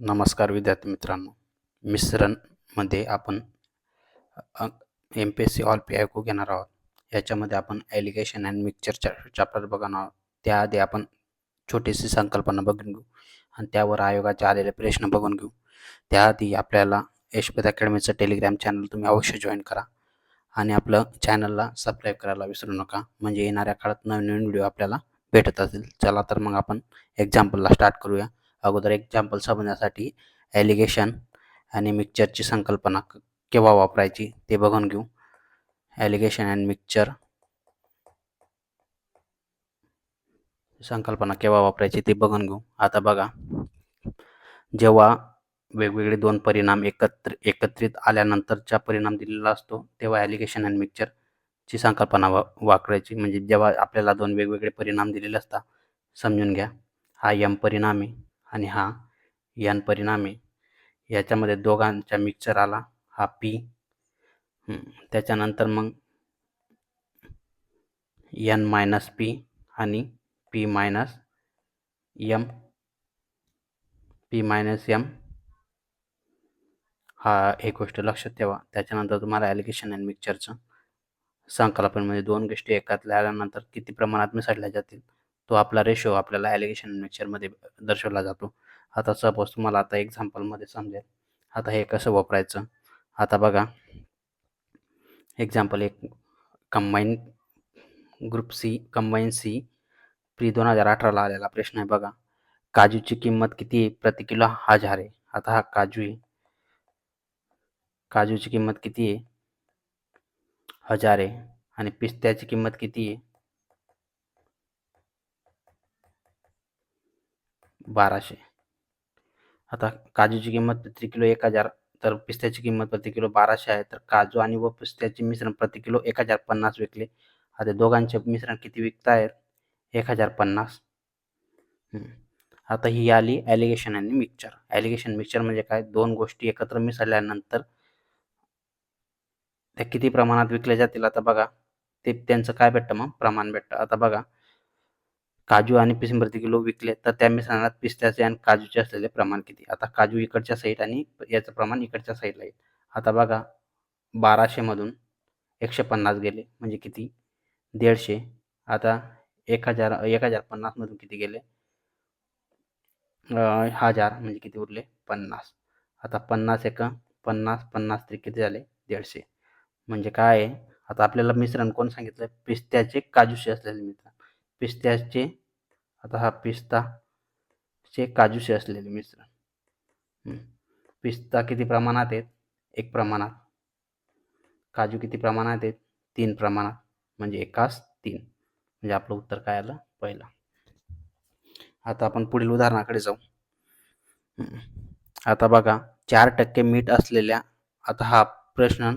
नमस्कार विद्यार्थी मित्रांनो. मिश्रणमध्ये आपण M P S C all P I घेणार आहोत. याच्यामध्ये आपण ॲलिगेशन अँड मिक्सचर चॅप्टर बघणार आहोत. त्याआधी आपण छोटीशी संकल्पना बघून घेऊ आणि त्यावर आयोगाचे आलेले प्रश्न बघून घेऊ. त्याआधी आपल्याला यशपत अकॅडमीचं टेलिग्राम चॅनल तुम्ही अवश्य जॉईन करा आणि आपलं चॅनलला सबस्क्राईब करायला विसरू नका. म्हणजे येणाऱ्या काळात नवीन नवीन व्हिडिओ आपल्याला भेटत असेल चला तर मग आपण एक्झाम्पलला स्टार्ट करूया. अगोदर एक्झाम्पल समजण्यासाठी ॲलिगेशन आणि मिक्सरची संकल्पना केव्हा वापरायची ते बघून घेऊ. ॲलिगेशन अँड मिक्सचर संकल्पना केव्हा वापरायची ते बघून घेऊ. आता बघा. जेव्हा वेगवेगळे दोन परिणाम एकत्र एकत्रित आल्यानंतरचा परिणाम दिलेला असतो तेव्हा ॲलिगेशन अँड मिक्सरची संकल्पना वा वापरायची. म्हणजे जेव्हा आपल्याला दोन वेगवेगळे परिणाम दिलेले असतात समजून घ्या. हा यम परिणाम आहे. आणि हा यन परिणामी याच्यामध्ये दोघांचा मिक्सर आला. हा पी त्याच्यानंतर मग यन मायनस पी आणि P minus M P minus M हा एक गोष्ट लक्षात ठेवा. त्याच्यानंतर तुम्हाला ॲलिगेशन अँड मिक्सरचं संकल्पनेमध्ये दोन गोष्टी एकातल्या आल्यानंतर किती प्रमाणात मिसळल्या जातील? तो आपला रेशो आपल्याला ॲलिगेशन मिक्सरमध्ये दर्शवला जातो. आता सपोज तुम्हाला आता एक्झाम्पलमध्ये समजेल. आता हे कसं वापरायचं? आता बघा. एक्झाम्पल एक combine group C combine C pre दोन हजार अठराला आलेला प्रश्न आहे बघा. काजूची किंमत किती आहे? प्रति किलो हजार आहे. आता हा काजू आहे. काजूची किंमत किती आहे? हजार आहे. आणि पिस्त्याची किंमत किती आहे? बाराशे. आता काजूची किंमत प्रति किलो एक हजार तर पिस्त्याची किंमत प्रति किलो बाराशे आहे. तर काजू आणि व पिस्त्याचे मिश्रण प्रति किलो एक हजार पन्नास विकले. आता दोघांचे मिश्रण किती विकतायत एक हजार पन्नास. आता ही आली ॲलिगेशन आणि मिक्सचर ॲलिगेशन मिक्सचर म्हणजे काय? दोन गोष्टी एकत्र मिसळल्यानंतर त्या किती प्रमाणात विकल्या जातील आता बघा. ते त्यांचं काय भेटतं मग? प्रमाण भेटतं. आता बघा. काजू आणि पिस्ते प्रति किलो विकले तर त्या मिश्रणात पिस्त्याचे आणि काजूचे असलेले प्रमाण किती? आता काजू इकडच्या साईड आणि याचं प्रमाण इकडच्या साईडला येईल. आता बघा बाराशेमधून एकशे पन्नास गेले म्हणजे किती? दीडशे. आता एक हजार एक हजार पन्नासमधून किती गेले? हजार म्हणजे किती उरले? पन्नास. आता पन्नास एक पन्नास पन्नास तरी किती झाले? दीडशे. म्हणजे काय आहे? आता आपल्याला मिश्रण कोण सांगितलं पिस्त्याचे काजूशी असलेले मित्र पिस्त्याचे आता हा पिस्ता चे काजूशी असलेले मिश्रण. पिस्ता किती प्रमाणात आहेत? एक प्रमाणात. काजू किती प्रमाणात आहेत? तीन प्रमाणात. म्हणजे एकास तीन. म्हणजे आपलं उत्तर काय आलं? पहिलं. आता आपण पुढील उदाहरणाकडे जाऊ. आता बघा चार टक्के मीठ असलेल्या आता हा प्रश्न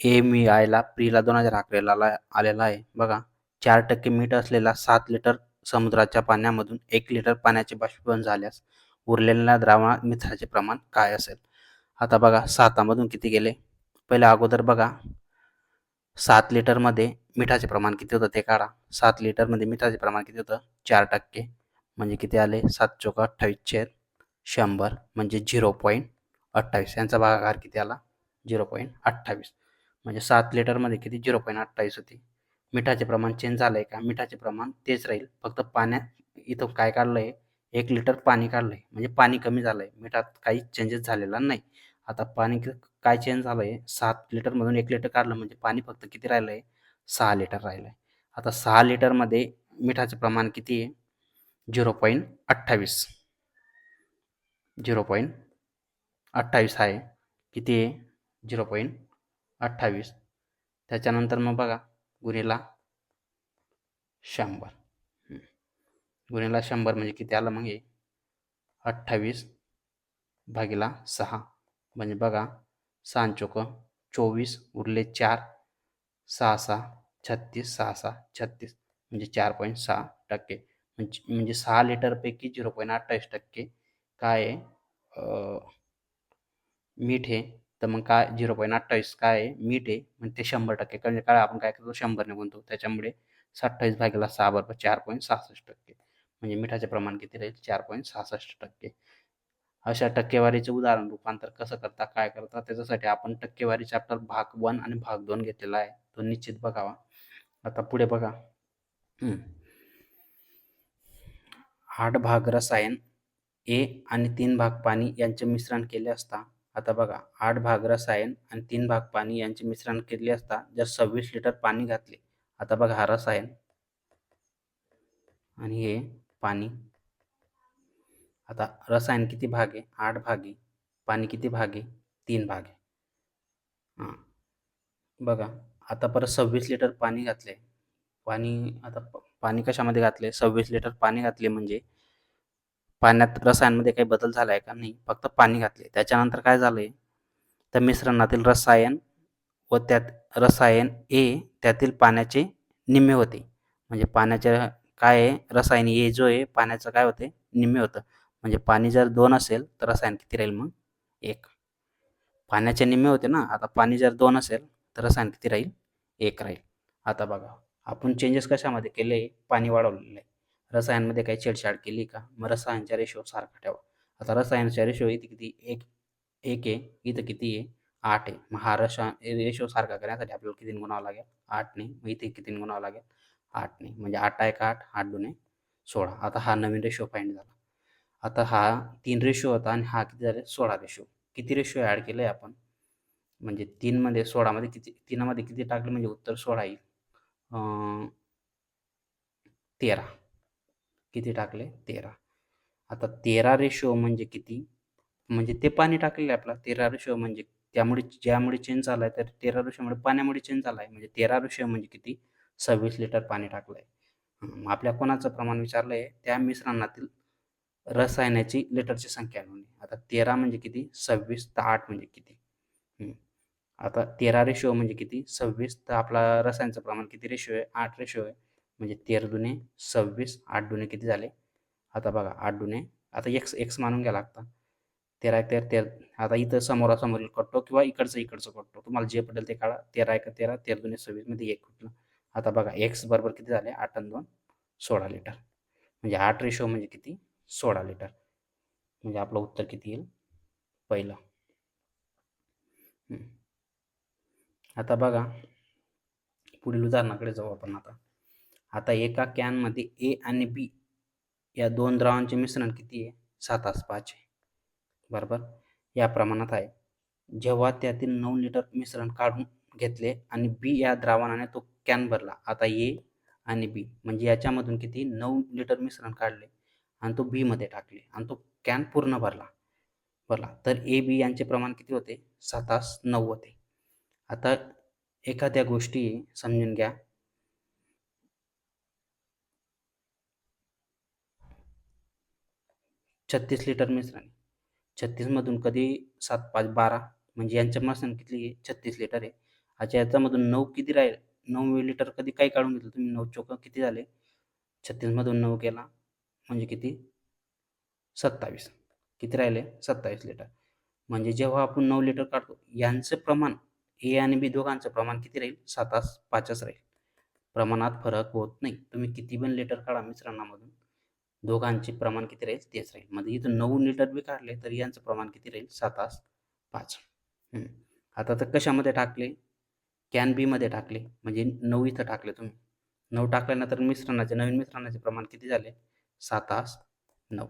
ए मी आयला प्रीला दोन हजार अकराला आलेला आहे. बघा. चार टक्के मीठ असलेला सात लिटर समुद्राच्या पाण्यामधून एक लिटर पाण्याचे बाष्पीभवन झाल्यास उरलेल्या द्रावणात मिथाचे प्रमाण काय असेल? आता बघा सातामधून किती गेले? पहिले अगोदर बघा सात लिटरमध्ये मिठाचे प्रमाण किती होतं ते काढा. सात लिटरमध्ये मिठाचे प्रमाण किती होतं? चार टक्के. म्हणजे किती आले? सात चौका अठ्ठावीस छेद शंभर म्हणजे झिरो पॉईंट अठ्ठावीस. यांचा भागाकार किती आला? झिरो पॉईंट अठ्ठावीस. म्हणजे सात लिटरमध्ये किती? झिरो पॉईंट अठ्ठावीस होती. मिठाचे प्रमाण चेंज झालं आहे का? मिठाचे प्रमाण तेच राहील. फक्त पाण्यात इथं काय काढलं आहे एक लिटर पाणी काढलं आहे म्हणजे पाणी कमी झालं आहे मिठात काही चेंजेस झालेला नाही. आता पाणी काय चेंज झालं आहे सात लिटरमधून एक लिटर काढलं म्हणजे पाणी फक्त किती राहिलं आहे सहा लिटर राहिलं आहे आता सहा लिटरमध्ये मिठाचे प्रमाण किती आहे? झिरो पॉईंट अठ्ठावीस. झिरो पॉईंट अठ्ठावीस आहे. किती आहे? झिरो पॉईंट अठ्ठावीस. त्याच्यानंतर मग बघा. गुन्हेला शंभर. हं. गुन्हेला शंभर म्हणजे किती आलं मग हे? अठ्ठावीस भागीला सहा. म्हणजे बघा सहा चोक चोवीस उरले चार. सहा सहा छत्तीस सहा सहा छत्तीस. म्हणजे चार पॉईंट सहा टक्के. म्हणजे म्हणजे सहा लिटरपैकी झिरो पॉईंट अठ्ठावीस टक्के काय आहे? मीठ आहे तर मग काय झिरो पॉईंट अठ्ठावीस काय आहे? मीठ आहे. म्हणजे ते शंभर टक्के कारण काय आपण काय करतो? शंभरने गुणतो त्याच्यामुळे सत्तावीस भागीला सहा बरोबर चार पॉईंट सहासष्ट टक्के. म्हणजे मिठाचे प्रमाण किती राहील? चार पॉईंट सहासष्ट टक्के. अशा टक्केवारीचे उदाहरण रूपांतर कसं करता? काय करता? त्याच्यासाठी आपण टक्केवारी चॅप्टर भाग वन आणि भाग दोन घेतलेला आहे. तो निश्चित बघावा. आता पुढे बघा. आठ भाग रसायन ए आणि तीन भाग पाणी यांचे मिश्रण केले असता आता बघा आठ भाग रसायन आणि तीन भाग पाणी यांचे मिश्रण केले असता जर सव्वीस लिटर पाणी घातले. आता बघा हा रसायन. आणि हे पाणी. आता रसायन किती भाग आहे? आठ भाग आहे. पाणी किती भाग आहे? तीन भाग आहे. हां. बघा आता परत सव्वीस लिटर पाणी घातले. पाणी आता पाणी कशामध्ये घातले? सव्वीस लिटर पाणी घातले म्हणजे पाण्यात रसायनमध्ये काही बदल झाला आहे का नाही फक्त पाणी घातले त्याच्यानंतर काय झालं आहे तर मिश्रणातील रसायन व त्यात रसायन ए त्यातील पाण्याचे निम्मे होते. म्हणजे पाण्याच्या काय आहे? रसायन ए जो आहे पाण्याचं काय होते? निम्मे होतं. म्हणजे पाणी जर दोन असेल तर रसायन किती राहील मग? एक. पाण्याचे निम्मे होते ना आता पाणी जर दोन असेल तर रसायन किती राहील? एक राहील. आता बघा आपण चेंजेस कशामध्ये केले? पाणी वाढवलेलं आहे. रसायनमध्ये काही छेडछाड केली का? मग रसायनचा रेशो सारखा ठेवा. आता रसायनचा रेशो इथे किती? एक एक आहे. इथं किती आहे? आठ आहे. मग हा रसा रेशो सारखा करण्यासाठी आपल्याला किती गुणावं लागेल? आठने मग इथे किती गुणावं लागेल? आठने म्हणजे आठ एक आठ? आठ दोन सोळा. आता हा नवीन रेशो फाईंड झाला. आता हा तीन रेशो होता आणि हा किती झाले? सोळा रेशो किती रेशो ॲड केलं आहे आपण? म्हणजे तीनमध्ये सोळामध्ये किती तीनामध्ये किती टाकले? म्हणजे उत्तर सोळा येईल. तेरा. किती टाकले? तेरा. आता तेरा रेशो म्हणजे किती? म्हणजे ते पाणी टाकलेलं आहे आपला. तेरा रेशो म्हणजे त्यामुळे ज्यामुळे चेंज झाला आहे तर तेरा ऋषोमुळे पाण्यामुळे चेंज झाला आहे म्हणजे तेरा रेशो म्हणजे किती? सव्वीस लिटर पाणी टाकलं आहे मग आपल्या कोणाचं प्रमाण विचारलं आहे त्या मिश्रणातील रसायनाची लिटरची संख्या नोंदणी आता तेरा म्हणजे किती? सव्वीस तर आठ म्हणजे किती? आता तेरा रेशो म्हणजे किती? सव्वीस तर आपला रसायनचं प्रमाण किती रेशो आहे? आठ रेशो आहे. म्हणजे तेरा दुने सव्वीस आठ दुने किती झाले? आता बघा आठ दुने. आता एक्स एक्स मानून घ्या लागता. तेरा एक तेरा तेर. आता इथं समोरासमोरील कटतो किंवा इकडचं इकडचं कटतो तुम्हाला जे पडेल ते काढा. तेरा एक तेरा तेरा दुने सव्वीसमध्ये एक कुठलं आता बघा एक्स बरोबर किती झाले? आठ आणि दोन सोळा लिटर. म्हणजे आठ रेशो म्हणजे किती? सोळा लिटर. म्हणजे आपलं उत्तर किती येईल? पहिलं. आता बघा पुढील उदाहरणाकडे जाऊ आपण आता. आता एका कॅनमध्ये ए आणि बी या दोन द्रावांचे मिश्रण किती आहे? सात आस पाच आहे. बरोबर? या प्रमाणात आहे. जेव्हा त्यातील नऊ लिटर मिश्रण काढून घेतले आणि बी या द्रावणाने तो कॅन भरला आता ए आणि बी म्हणजे याच्यामधून किती? नऊ लिटर मिश्रण काढले आणि तो बीमध्ये टाकले आणि तो कॅन पूर्ण भरला. भरला तर ए बी यांचे प्रमाण किती होते? सातास नऊ होते आता एखाद्या गोष्टी समजून घ्या. छत्तीस लिटर मिश्रण छत्तीसमधून कधी सात पाच बारा म्हणजे यांच्या मिश्रण किती आहे? छत्तीस लिटर आहे. अच्छा याच्यामधून नऊ किती राहील? नऊ लिटर कधी काही काढून घेतलं तुम्ही? नऊ चोक किती झाले? छत्तीसमधून नऊ केला. म्हणजे किती? सत्तावीस. किती राहिले? सत्तावीस लिटर. म्हणजे जेव्हा आपण नऊ लिटर काढतो यांचं प्रमाण ए आणि बी दोघांचं प्रमाण किती राहील? सातास पाचच राहील. प्रमाणात फरक होत नाही. तुम्ही किती पण लिटर काढा मिश्रणामधून. दोघांचे प्रमाण किती राहील? तेच राहील. म्हणजे इथं नऊ लिटर बी काढले तर यांचं प्रमाण किती राहील? सातास पाच. आता तर कशामध्ये टाकले? कॅन बीमध्ये टाकले. म्हणजे नऊ इथं टाकले तुम्ही. नऊ टाकल्यानंतर मिश्रणाचे नवीन मिश्रणाचे प्रमाण किती झाले? सातास नऊ.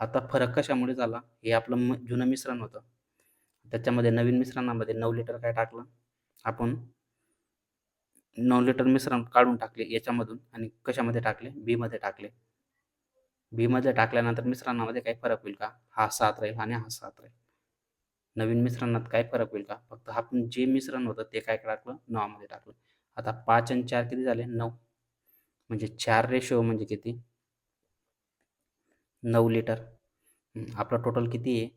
आता फरक कशामुळे झाला? हे आपलं म जुनं मिश्रण होतं. त्याच्यामध्ये नवीन मिश्रणामध्ये नऊ लिटर काय टाकलं? आपण नऊ लिटर मिश्रण काढून टाकले याच्यामधून आणि कशामध्ये टाकले? बीमध्ये टाकले. बीमध्ये टाकल्यानंतर मिश्रणामध्ये काही फरक होईल का? हा सात राहील आणि हा सात राहील. नवीन मिश्रणात काय फरक होईल का? फक्त आपण जे मिश्रण होतं ते काय टाकलं? नवामध्ये टाकलं. आता पाच आणि चार किती झाले? नऊ. म्हणजे चार रेशो म्हणजे किती? नऊ लिटर. आपलं टोटल किती आहे?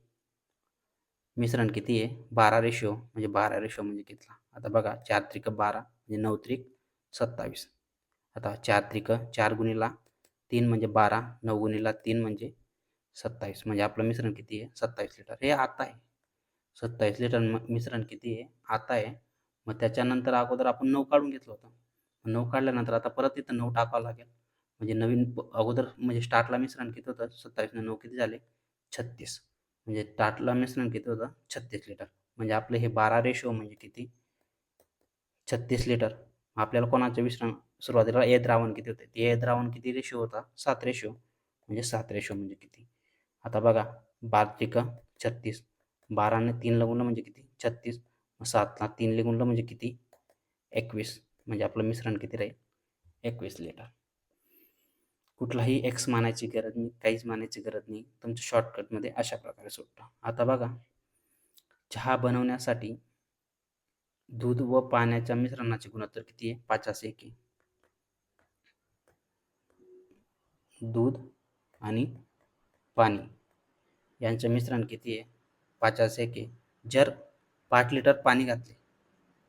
मिश्रण किती आहे? बारा रेशो म्हणजे बारा रेशो म्हणजे कितला? आता बघा चार त्रिक बारा म्हणजे नऊ त्रिक सत्तावीस. आता चार त्रिक चार गुणीला तीन म्हणजे बारा नऊ गुणीला तीन म्हणजे सत्तावीस. म्हणजे आपलं मिश्रण किती आहे? सत्तावीस लिटर हे आता आहे. सत्तावीस लिटर मिश्रण किती आहे? आता आहे. मग त्याच्यानंतर अगोदर आपण नऊ काढून घेतलं होतं. नऊ काढल्यानंतर आता परत इथं नऊ टाकावं लागेल. म्हणजे नवीन अगोदर म्हणजे स्टार्टला मिश्रण किती होतं? सत्तावीसने नऊ किती झाले? छत्तीस. म्हणजे ताटला मिश्रण किती होतं? छत्तीस लिटर म्हणजे आपलं हे बारा रेशो म्हणजे किती? छत्तीस लिटर आपल्याला कोणाचे मिश्रण सुरुवातीला ए द्रावण किती होते? ते ए द्रावण किती रेशो होता? सात रेशो म्हणजे सात रेशो म्हणजे किती? आता बघा. बारा छत्तीस. बाराने तीन लगुणलं म्हणजे किती? छत्तीस. सातला तीन लिगुणलं म्हणजे किती? एकवीस. म्हणजे आपलं मिश्रण किती राहील? एकवीस लिटर कुठलाही एक्स मानायची गरज नाही काहीच मानायची गरज नाही. तुमच्या शॉर्टकटमध्ये अशा प्रकारे सुटतं. आता बघा चहा बनवण्यासाठी दूध व पाण्याच्या मिश्रणाचे गुणोत्तर किती आहे? पाचास एक आहे. दूध आणि पाणी यांचे मिश्रण किती आहे? पाचास एक आहे. जर पाच लिटर पाणी घातले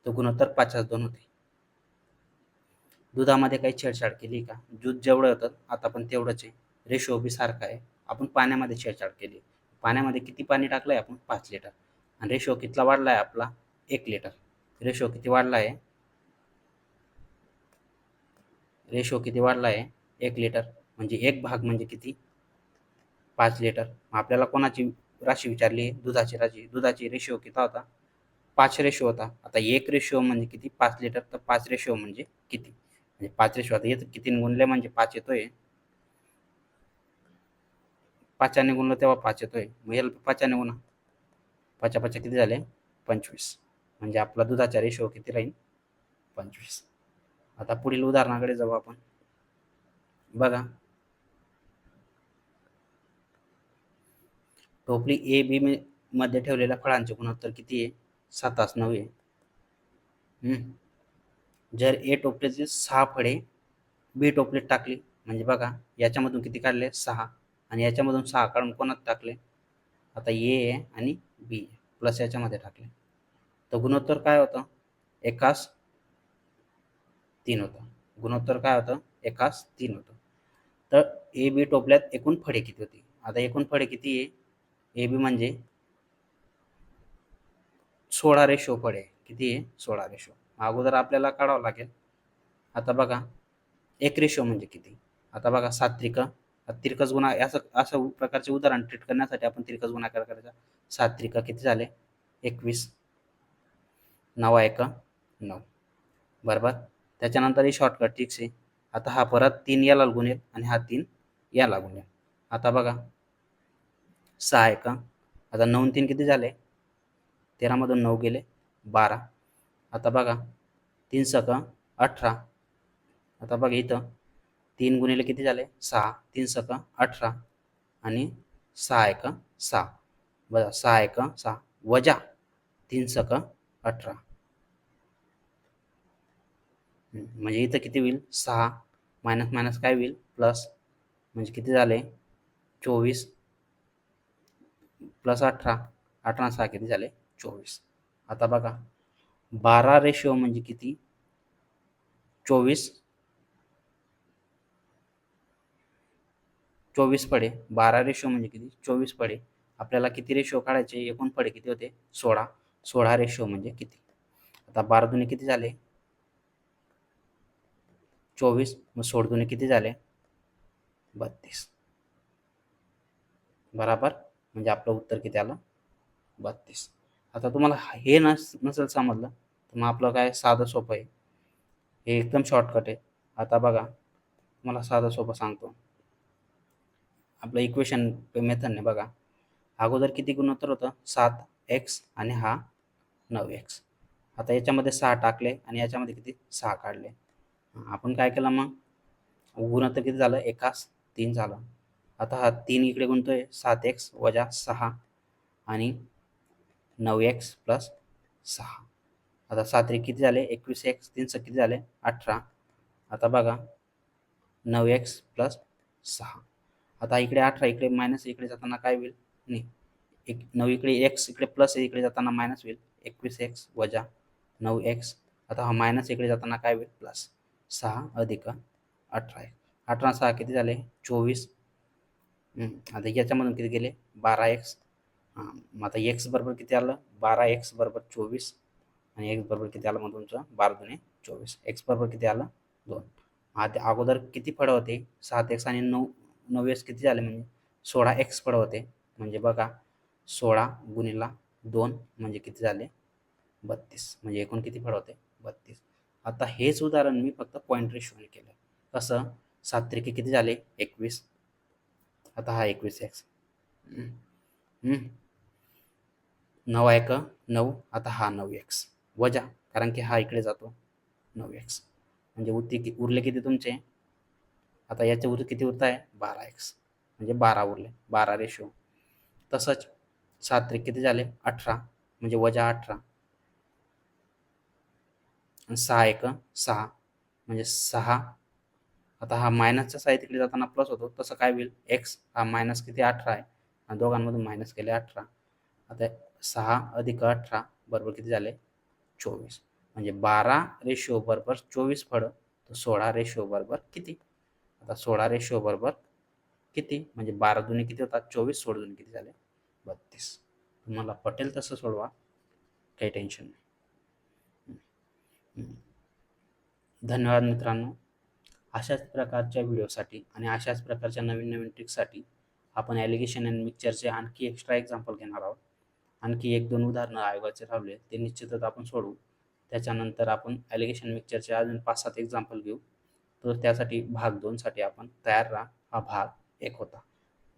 तर गुणोत्तर पाचास दोन होते. दुधामध्ये काही छेडछाड केली का? दूध जेवढं होतं आता पण तेवढंच आहे. रेशो बी सारखा आहे. आपण पाण्यामध्ये छेडछाड केली. पाण्यामध्ये किती पाणी टाकलं आहे आपण पाच लिटर. आणि रेशो कितला वाढला आहे आपला? एक लिटर. रेशो किती वाढला आहे रेशो किती वाढला आहे एक लिटर. म्हणजे एक भाग म्हणजे किती? पाच लिटर. मग आपल्याला कोणाची राशी विचारली? दुधाची राशी. दुधाची रेशो किती होता? पाच रेशो होता. आता एक रेशो म्हणजे किती? पाच लिटर. तर पाच रेशो म्हणजे किती? म्हणजे पाच रेशो आता येत किती गुणले म्हणजे पाच येतोय. पाचाने गुणलं तेव्हा पाच येतोय. मग याला पाचाने गुणा. पाचा पाचा किती झाले? पंचवीस. म्हणजे आपला दुधाचा रेशो किती राहील? पंचवीस. आता पुढील उदाहरणाकडे जाऊ आपण. बघा. टोपली ए बी मध्ये ठेवलेल्या फळांचे गुणोत्तर किती आहे? सातास नऊ आहे. जर ए टोपलीचे सहा फळे बी टोपलीत टाकली म्हणजे बघा याच्यामधून किती काढले? सहा. आणि याच्यामधून सहा काढून कोणात टाकले? आता ए आणि बी प्लस याच्यामध्ये टाकले. तर गुणोत्तर काय होतं? एकास तीन होतं. गुणोत्तर काय होतं? एकास तीन होतं. तर ए बी टोपल्यात एकूण फळे किती होती? आता एकूण फळे किती आहे? ए बी म्हणजे सोळा रेशो फळे. किती आहे? सोळा रेशो. अगोदर आपल्याला काढावं लागेल. आता बघा एक रेशो म्हणजे किती? आता बघा सात त्रिक. तिरकस गुणा असं असं प्रकारचे उदाहरण ट्रीट करण्यासाठी आपण तिरकस गुणाकार करायचा. सात्रिक किती झाले? एकवीस. नवा एक नऊ. बरोबर? त्याच्यानंतर ही शॉर्टकट ठीक आहे. आता हा परत तीन याला गुणेल आणि हा तीन याला गुणेल आता बघा सहा एक. आता नऊ तीन किती झाले? तेरामधून नऊ गेले बारा. आता बघा तीन सक अठरा. आता बघा इथं तीन गुणिले किती झाले? सहा. तीन सक अठरा. आणि सहा एक सहा. बघा सहा एक सहा. वजा तीन सक अठरा. म्हणजे इथं किती होईल? सहा. मायनस मायनस काय होईल? प्लस. म्हणजे किती झाले? चोवीस. प्लस अठरा. अठरा सहा किती झाले? चोवीस. आता बघा बारा रेशो म्हणजे किती? चोवीस. चोवीस पडे. बारा रेशो म्हणजे किती? चोवीस पडे. आपल्याला किती रेशो काढायचे? एकूण पडे किती होते? सोळा. सोळा रेशो म्हणजे किती? आता बारा दुने किती झाले? चोवीस. मग सोळ दुने किती झाले? बत्तीस. बराबर? म्हणजे आपलं उत्तर किती आलं? बत्तीस. आता तुम्हाला हे नस नसेल समजलं मग आपलं काय? साधं सोपं आहे. हे एकदम शॉर्टकट आहे. आता बघा तुम्हाला साधं सोपं सांगतो. आपलं इक्वेशन मेथडने बघा. अगोदर किती गुणोत्तर होतं? सात एक्स आणि हा नऊ एक्स आता याच्यामध्ये सहा टाकले आणि याच्यामध्ये किती? सहा काढले. आपण काय केलं मग? गुणोत्तर किती झालं? एकास तीन झालं. आता हा तीन इकडे गुणतोय. सात एक्स वजा सहा आणि नऊ एक्स प्लस सहा. आता सात किती झाले? एकवीस एक्स तीन किती झाले? अठरा. आता बघा. नऊ एक्स प्लस सहा. आता इकडे अठरा इकडे मायनस इकडे जाताना काय होईल? नाही. एक नऊ इकडे एक्स इकडे प्लस इकडे जाताना मायनस होईल. एकवीस एक्स वजा नऊ एक्स. आता हा मायनस इकडे जाताना काय होईल? प्लस सहा अधिक अठरा एक्स अठरा सहा किती झाले? चोवीस. आता याच्यामधून किती गेले? बारा एक्स. हां मग आता एक्स बरोबर किती आलं? बारा एक्स बरोबर चोवीस. आणि एक्स बरोबर किती आलं मग तुमचं? बारा दुने चोवीस. एक्स बरोबर किती आलं? दोन. हा ते अगोदर किती फळं होते? सात एक्स आणि नऊ नऊ एक्स किती झाले म्हणजे? सोळा एक्स फळं होते. म्हणजे बघा सोळा गुणिला दोन म्हणजे किती झाले? बत्तीस. म्हणजे एकूण किती फळं होते? बत्तीस. आता हेच उदाहरण मी फक्त पॉईंट रेशोने केलं. कसं? सात त्रिके किती झाले? एकवीस. आता हा एकवीस एक्स नऊ एक नऊ. आता हा नऊ एक्स वजा कारण की हा इकडे जातो. नऊ एक्स म्हणजे उरते कि उरले किती तुमचे? आता याचे उर किती उरत आहे बारा एक्स म्हणजे बारा उरले. बारा रेशो तसंच सात त्रिक किती झाले? अठरा. म्हणजे वजा अठरा. सहा एक सहा. म्हणजे सहा. आता हा मायनसचा साईड तिकडे जाताना प्लस होतो. तसं काय होईल? एक्स हा मायनस किती? अठरा आहे. आणि दोघांमधून मायनस केले अठरा. आता सहा अधिक अठरा बरोबर किती झाले? चोवीस. म्हणजे बारा रेशो बरोबर चोवीस फळं तर सोळा रेशो बरोबर किती? आता सोळा रेशो बरोबर किती? म्हणजे बारा दुने किती होतात? चोवीस सोळा दुने किती झाले? बत्तीस. तुम्हाला पटेल तसं सोडवा. काही टेन्शन नाही. धन्यवाद मित्रांनो. अशाच प्रकारच्या व्हिडिओसाठी आणि अशाच प्रकारच्या नवीन नवीन ट्रिक्ससाठी आपण ॲलिगेशन अँड मिक्सरचे आणखी एक्स्ट्रा एक्झाम्पल घेणार आहोत. आणखी एक दोन उदाहरणं आयोगाचे राहिले ते निश्चितच आपण सोडवू. त्याच्यानंतर आपण ॲलिगेशन मिक्सरचे अजून पाच सात एक्झाम्पल घेऊ. तर त्यासाठी भाग दोनसाठी आपण तयार राहा. हा भाग एक होता.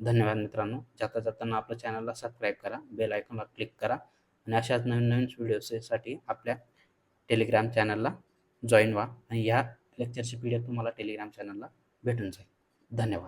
धन्यवाद मित्रांनो. जाता जाताना आपल्या चॅनलला सबस्क्राईब करा. बेल आयकॉनला क्लिक करा. आणि अशाच नवीन नवीन व्हिडिओसाठी आपल्या टेलिग्राम चॅनलला जॉईन व्हा. आणि या लेक्चरची पी डी एफ तुम्हाला टेलिग्राम चॅनलला भेटून जाईल. धन्यवाद.